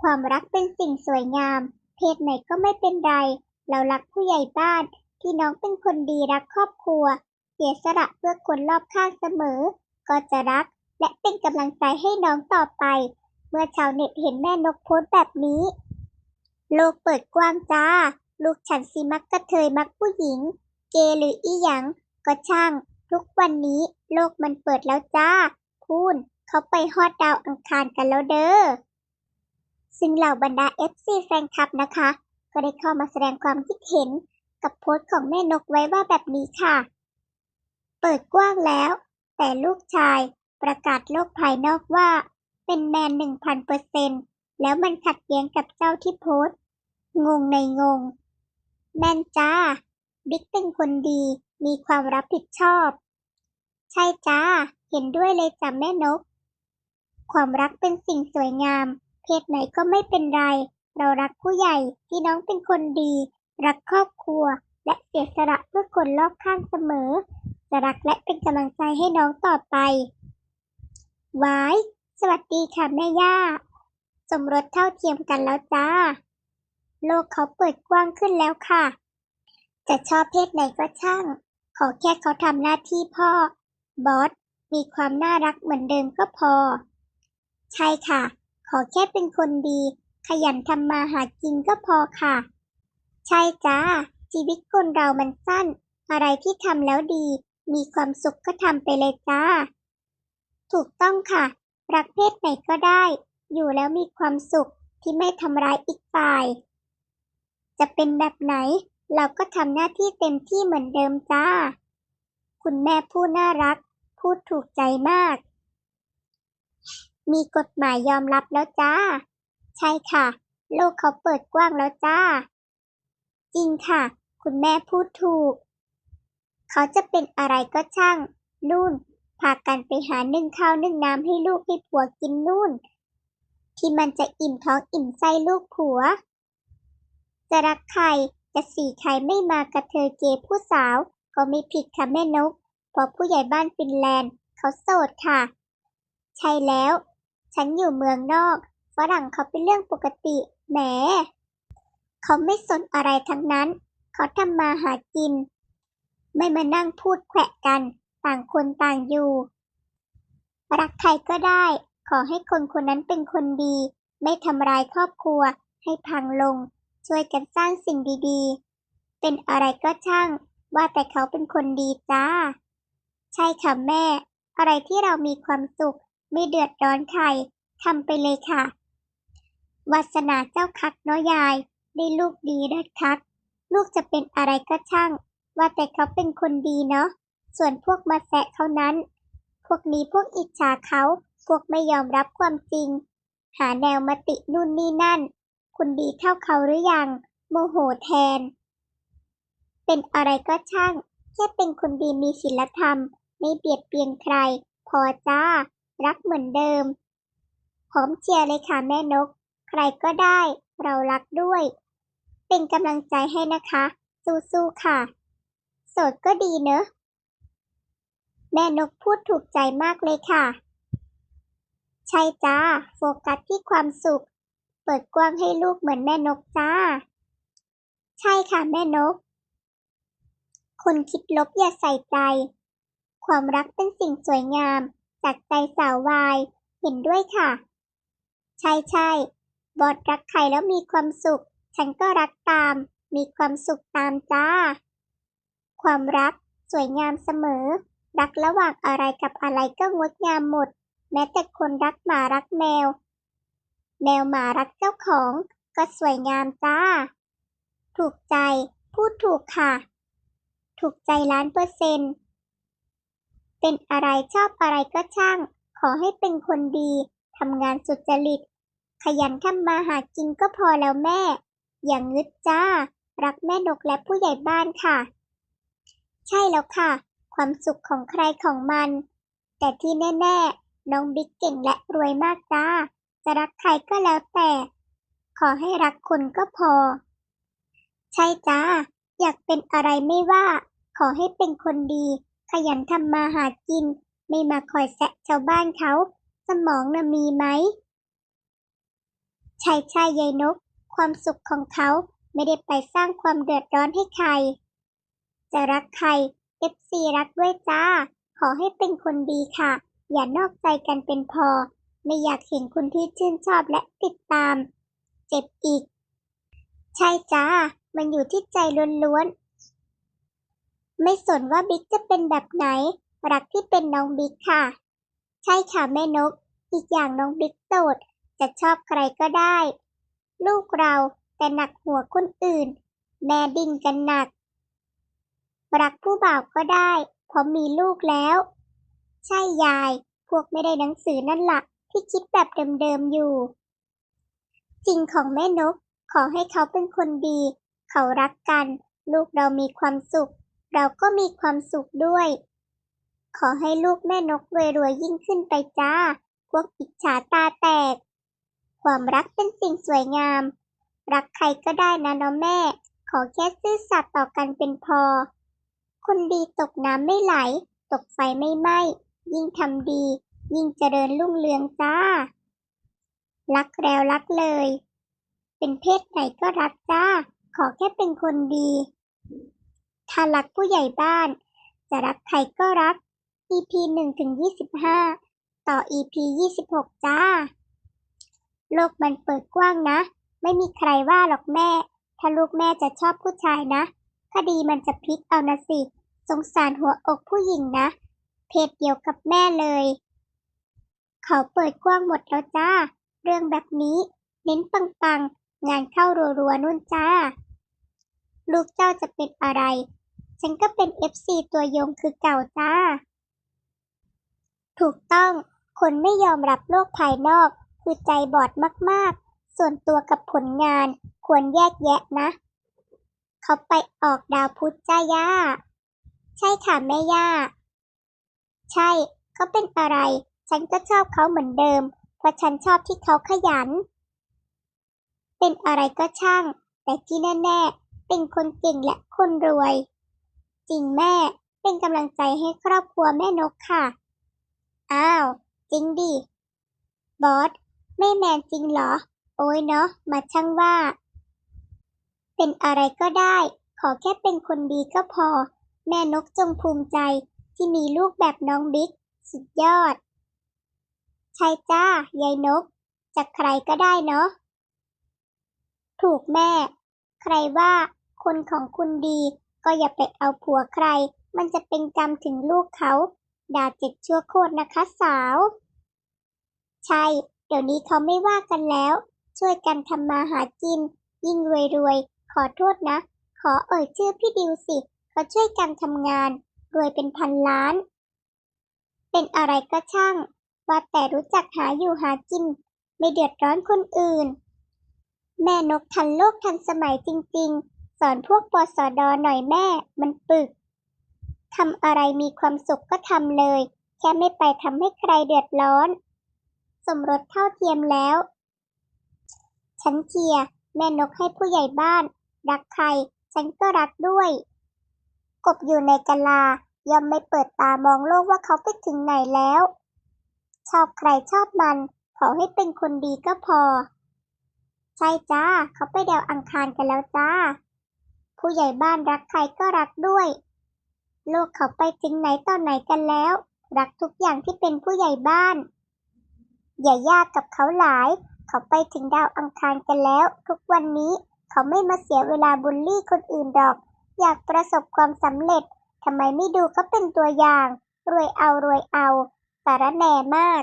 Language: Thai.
ความรักเป็นสิ่งสวยงาม เพศไหนก็ไม่เป็นไร เรารักผู้ใหญ่บ้านที่น้องเป็นคนดีรักครอบครัว เสียสละเพื่อคนรอบข้างเสมอ ก็จะรักและเป็นกำลังใจให้น้องต่อไป เมื่อชาวเน็ตเห็นแม่นกโพสแบบนี้ โลกเปิดกว้างจ้า ลูกฉันสิมักกระเทยมักผู้หญิง เกย์หรืออีหยัง ก็ช่าง ทุกวันนี้โลกมันเปิดแล้วจ้า พูนเขาไปฮอดดาวอังคารกันแล้วเด้อ ซึ่งเหล่าบรรดา FC แฟนคลับนะคะ ก็ได้เข้ามาแสดงความคิดเห็นกับโพสต์ของแม่นกไว้ว่าแบบนี้ค่ะ เปิดกว้างแล้ว แต่ลูกชายประกาศโลกภายนอกว่า เป็นแมนหนึ่งพันเปอร์เซ็นแล้วมันขัดแย้งกับเจ้าที่โพสต์ งงในงง แม่นจ้า บิ๊กเป็นคนดีมีความรับผิดชอบ ใช่จ้า เห็นด้วยเลยจ้ะแม่นก ความรักเป็นสิ่งสวยงาม เพศไหนก็ไม่เป็นไร เรารักผู้ใหญ่ที่น้องเป็นคนดี รักครอบครัว และเสียสละเพื่อคนรอบข้างเสมอ จะรักและเป็นกำลังใจให้น้องต่อไปวายสวัสดีค่ะแม่ย่า สมรสเท่าเทียมกันแล้วจ้า โลกเขาเปิดกว้างขึ้นแล้วค่ะ จะชอบเพศไหนก็ช่าง ขอแค่เขาทำหน้าที่พ่อ บอส มีความน่ารักเหมือนเดิมก็พอ ใช่ค่ะ ขอแค่เป็นคนดี ขยันทำมาหากินก็พอค่ะ ใช่จ้า ชีวิตคนเรามันสั้น อะไรที่ทำแล้วดี มีความสุขก็ทำไปเลยจ้า ถูกต้องค่ะ รักเพศไหนก็ได้ อยู่แล้วมีความสุขที่ไม่ทำร้ายอีกฝ่าย จะเป็นแบบไหน เราก็ทำหน้าที่เต็มที่เหมือนเดิมจ้า คุณแม่ผู้น่ารัก พูดถูกใจมาก มีกฎหมายยอมรับแล้วจ้า ใช่ค่ะ โลกเขาเปิดกว้างแล้วจ้า จริงค่ะ คุณแม่พูดถูก เขาจะเป็นอะไรก็ช่าง นู่น พากันไปหานึ่งข้าวนึ่งน้ำให้ลูกให้ผัวกินนู่น ที่มันจะอิ่มท้องอิ่มไส้ลูกผัว จะรักใครจะสีใครไม่มากระเทยเกย์ผู้สาว ก็ไม่ผิดค่ะแม่นกเพราะผู้ใหญ่บ้านฟินแลนด์ เขาโสดค่ะ ใช่แล้ว ฉันอยู่เมืองนอก ฝรั่งเขาเป็นเรื่องปกติแหม เขาไม่สนอะไรทั้งนั้น เขาทำมาหากิน ไม่มานั่งพูดแขวะกัน ต่างคนต่างอยู่ รักใครก็ได้ ขอให้คนคนนั้นเป็นคนดี ไม่ทำร้ายครอบครัว ให้พังลง ช่วยกันสร้างสิ่งดีๆ เป็นอะไรก็ช่าง ว่าแต่เขาเป็นคนดีจ้า ใช่ค่ะแม่ อะไรที่เรามีความสุข ไม่เดือดร้อนใครทำไปเลยค่ะ วาสนาเจ้าคักน้อยาย ได้ลูกดีเลิศคัก ลูกจะเป็นอะไรก็ช่าง ว่าแต่เขาเป็นคนดีเนาะ ส่วนพวกมาแซะเขานั้น พวกนี้พวกอิจฉาเขา พวกไม่ยอมรับความจริง หาแนวมาตินู่นนี่นั่น คุณดีเท่าเขาหรือยัง โมโหแทน เป็นอะไรก็ช่าง แค่เป็นคนดีมีศีลธรรม ไม่เบียดเบียนใคร พอจ้า รักเหมือนเดิม พร้อมเชียร์เลยค่ะแม่นก ใครก็ได้เรารักด้วย เป็นกำลังใจให้นะคะ สู้ๆค่ะ โสดก็ดีเนอะ แม่นกพูดถูกใจมากเลยค่ะ ใช่จ้า โฟกัสที่ความสุข เปิดกว้างให้ลูกเหมือนแม่นกจ้า ใช่ค่ะแม่นก คนคิดลบอย่าใส่ใจ ความรักเป็นสิ่งสวยงาม จากใจสาววาย เห็นด้วยค่ะ ใช่ใช่บอสรักใครแล้วมีความสุข ฉันก็รักตาม มีความสุขตามจ้า ความรักสวยงามเสมอ รักระหว่างอะไรกับอะไรก็งดงามหมด แม้แต่คนรักหมารักแมว แมวหมารักเจ้าของ ก็สวยงามจ้า ถูกใจ พูดถูกค่ะ ถูกใจล้านเปอร์เซ็นต์ เป็นอะไรชอบอะไรก็ช่าง ขอให้เป็นคนดีทำงานสุจริต ขยันทำมาหากินก็พอแล้วแม่ อย่างงึดจ้า รักแม่นกและผู้ใหญ่บ้านค่ะ ใช่แล้วค่ะ ความสุขของใครของมัน แต่ที่แน่ๆ น้องบิ๊กเก่งและรวยมากจ้า จะรักใครก็แล้วแต่ ขอให้รักคุณก็พอ ใช่จ้า อยากเป็นอะไรไม่ว่า ขอให้เป็นคนดี ขยันทำมาหากิน ไม่มาคอยแซะชาวบ้านเขา สมองน่ะมีไหมใช่ใช่ยายนก ความสุขของเขาไม่ได้ไปสร้างความเดือดร้อนให้ใคร จะรักใคร FC รักด้วยจ้า ขอให้เป็นคนดีค่ะ อย่านอกใจกันเป็นพอ ไม่อยากเห็นคุณที่ชื่นชอบและติดตาม เจ็บอีก ใช่จ้า มันอยู่ที่ใจล้วนๆ ไม่สนว่าบิ๊กจะเป็นแบบไหน รักที่เป็นน้องบิ๊กค่ะ ใช่ค่ะแม่นก อีกอย่างน้องบิ๊กโสดจะชอบใครก็ได้ ลูกเราแต่หนักหัวคนอื่น แม่ดิ้นกันหนัก รักผู้บ่าวก็ได้เพราะมีลูกแล้ว ใช่ยาย พวกไม่ได้หนังสือนั่นละ่ะที่คิดแบบเดิมๆอยู่ จริงของแม่นกขอให้เขาเป็นคนดี เขารักกัน ลูกเรามีความสุข เราก็มีความสุขด้วย ขอให้ลูกแม่นกรวยๆยิ่งขึ้นไปจ้า พวกอิจฉาตาแตก ความรักเป็นสิ่งสวยงาม รักใครก็ได้นะน้องแม่ ขอแค่ซื่อสัตย์ต่อกันเป็นพอ คนดีตกน้ำไม่ไหล ตกไฟไม่ไหม้ ยิ่งทำดี ยิ่งเจริญรุ่งเรืองจ้า รักแล้วรักเลย เป็นเพศไหนก็รักจ้า ขอแค่เป็นคนดี ถ้ารักผู้ใหญ่บ้าน จะรักใครก็รัก EP 1ถึง25 ต่อ EP 26 จ้า โลกมันเปิดกว้างนะ ไม่มีใครว่าหรอกแม่ ถ้าลูกแม่จะชอบผู้ชายนะ คดีมันจะพลิกเอานะสิ สงสารหัวอกผู้หญิงนะ เพศเดียวกับแม่เลย เขาเปิดกว้างหมดแล้วจ้า เรื่องแบบนี้ เน้นปังๆ งานเข้ารัวๆนู่นจ้า ลูกเจ้าจะเป็นอะไร ฉันก็เป็น FC ตัวยงคือเก่าจ้า ถูกต้อง คนไม่ยอมรับโลกภายนอก คือใจบอดมากๆ ส่วนตัวกับผลงานควรแยกแยะนะ เขาไปออกดาวพุธจ้าย่า ใช่ค่ะแม่ย่า ใช่ เขาเป็นอะไร ฉันก็ชอบเขาเหมือนเดิม เพราะฉันชอบที่เขาขยัน เป็นอะไรก็ช่าง แต่ที่แน่ๆ เป็นคนเก่งและคนรวย จริงแม่ เป็นกำลังใจให้ครอบครัวแม่นกค่ะ อ้าว จริงดิ บอส ไม่แมนจริงเหรอ โอ้ยเนาะ มาช่างว่า เป็นอะไรก็ได้ ขอแค่เป็นคนดีก็พอ แม่นกจงภูมิใจที่มีลูกแบบน้องบิ๊ก สุดยอด ใช่จ้า ยายนก จากใครก็ได้เนาะ ถูกแม่ ใครว่าคนของคุณดี ก็อย่าไปเอาผัวใคร มันจะเป็นกรรมถึงลูกเขา ด่าเจ็ดชั่วโคตรนะคะสาว ใช่ เดี๋ยวนี้เขาไม่ว่ากันแล้ว ช่วยกันทำมาหากิน ยิ่งรวยๆขอโทษนะ ขอเอ่ยชื่อพี่ดิวสิเขาช่วยกันทำงาน รวยเป็นพันล้าน เป็นอะไรก็ช่าง ว่าแต่รู้จักหาอยู่หากิน ไม่เดือดร้อนคนอื่น แม่นกทันโลกทันสมัยจริง ๆ สอนพวกปสดหน่อยแม่ มันปึกทำอะไรมีความสุขก็ทำเลย แค่ไม่ไปทำให้ใครเดือดร้อน สมรสเท่าเทียมแล้ว ฉันเชียร์แม่นกให้ผู้ใหญ่บ้าน รักใคร ฉันก็รักด้วย กบอยู่ในกะลาย่อมไม่เปิดตามองโลกว่าเขาไปถึงไหนแล้ว ชอบใครชอบมัน ขอให้เป็นคนดีก็พอ ใช่จ้า เขาไปเดาวอังคารกันแล้วจ้า ผู้ใหญ่บ้านรักใครก็รักด้วย โลกเขาไปถึงไหนตอนไหนกันแล้ว รักทุกอย่างที่เป็นผู้ใหญ่บ้าน อย่ายากกับเขาหลาย เขาไปถึงดาวอังคารกันแล้ว ทุกวันนี้เขาไม่มาเสียเวลาบูลลี่คนอื่นดอก อยากประสบความสำเร็จทำไมไม่ดูเขาเป็นตัวอย่าง รวยเอารวยเอาสารแหน่มาก